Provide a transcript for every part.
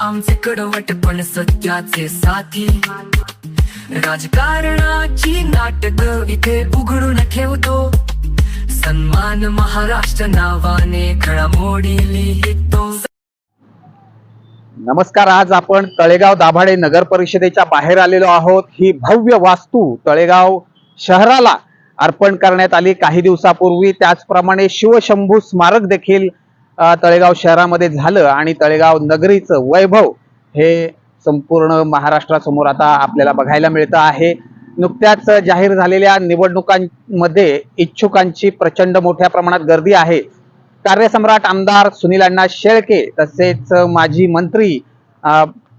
आमचे कडवट पण सत्याचे साथी. राजकारणाची नाटक इथे उघडून ठेवतो. सन्मान महाराष्ट्र नावाने घडामोडी लिहितो. नमस्कार आज आपण तळेगाव दाभाडे नगर परिषदेच्या बाहेर आलेलो आहोत. ही भव्य वास्तू तळेगाव शहराला अर्पण करण्यात आली काही दिवसापूर्वी. त्याचप्रमाणे शिवशंभू स्मारक देखील तळेगाव शहरामध्ये झालं आणि तळेगाव नगरीचं वैभव हे संपूर्ण महाराष्ट्रासमोर आता आपल्याला बघायला मिळतं आहे. नुकत्याच जाहीर झालेल्या निवडणुकांमध्ये इच्छुकांची प्रचंड मोठ्या प्रमाणात गर्दी आहे. कार्यसम्राट आमदार सुनील अण्णा शेळके तसेच माजी मंत्री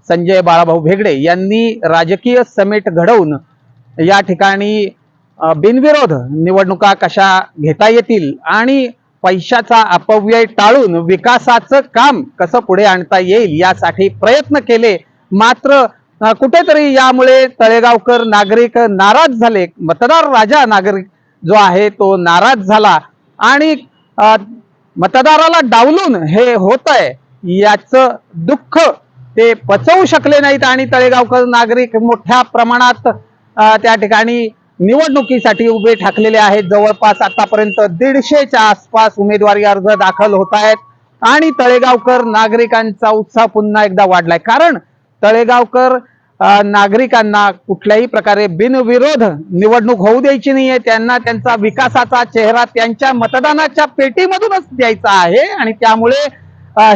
संजय बाळाभाऊ भेगडे यांनी राजकीय समेट घडवून या ठिकाणी बिनविरोध निवडणुका कशा घेता येतील आणि पैशाचा अपव्यय टाळून विकासाचं काम कसं पुढे आणता येईल यासाठी प्रयत्न केले. मात्र कुठेतरी यामुळे तळेगावकर नागरिक नाराज झाले. मतदार राजा नागरिक जो आहे तो नाराज झाला. आणि मतदाराला डावलून हे होत आहे याचं दुःख ते पचवू शकले नाहीत. आणि तळेगावकर नागरिक मोठ्या प्रमाणात त्या ठिकाणी निवडणुकीसाठी उभे ठाकलेले आहेत. जवळपास आतापर्यंत दीडशेच्या आसपास उमेदवारी अर्ज दाखल होत आहेत. आणि तळेगावकर नागरिकांचा उत्साह पुन्हा एकदा वाढलाय. कारण तळेगावकर नागरिकांना कुठल्याही प्रकारे बिनविरोध निवडणूक होऊ द्यायची नाहीये. त्यांना त्यांचा विकासाचा चेहरा त्यांच्या मतदानाच्या पेटीमधूनच द्यायचा आहे. आणि त्यामुळे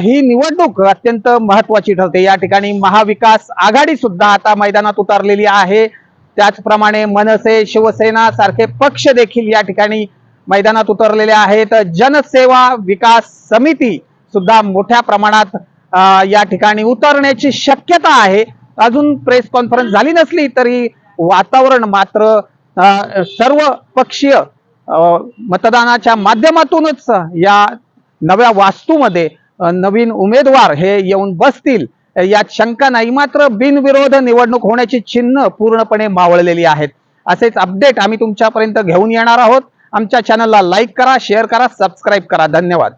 ही निवडणूक अत्यंत महत्वाची ठरते. या ठिकाणी महाविकास आघाडी सुद्धा आता मैदानात उतरलेली आहे. त्याचप्रमाणे मनसे शिवसेना सारखे पक्ष देखील या ठिकाणी मैदानात उतरलेले आहेत. जनसेवा विकास समिती सुद्धा मोठ्या प्रमाणात या ठिकाणी उतरण्याची शक्यता आहे. अजून प्रेस कॉन्फरन्स झाली नसली तरी वातावरण मात्र सर्व पक्षीय मतदानाच्या माध्यमातूनच या नव्या वास्तूमध्ये नवीन उमेदवार हे येऊन बसतील. यात शंका नाही. मात्र बिनविरोध निवडणूक होण्याची चिन्ह पूर्णपणे मावळलेली आहेत. असेच अपडेट आम्ही तुमच्यापर्यंत घेऊन येणार आहोत. आमच्या चॅनलला लाईक करा शेअर करा सबस्क्राईब करा. धन्यवाद.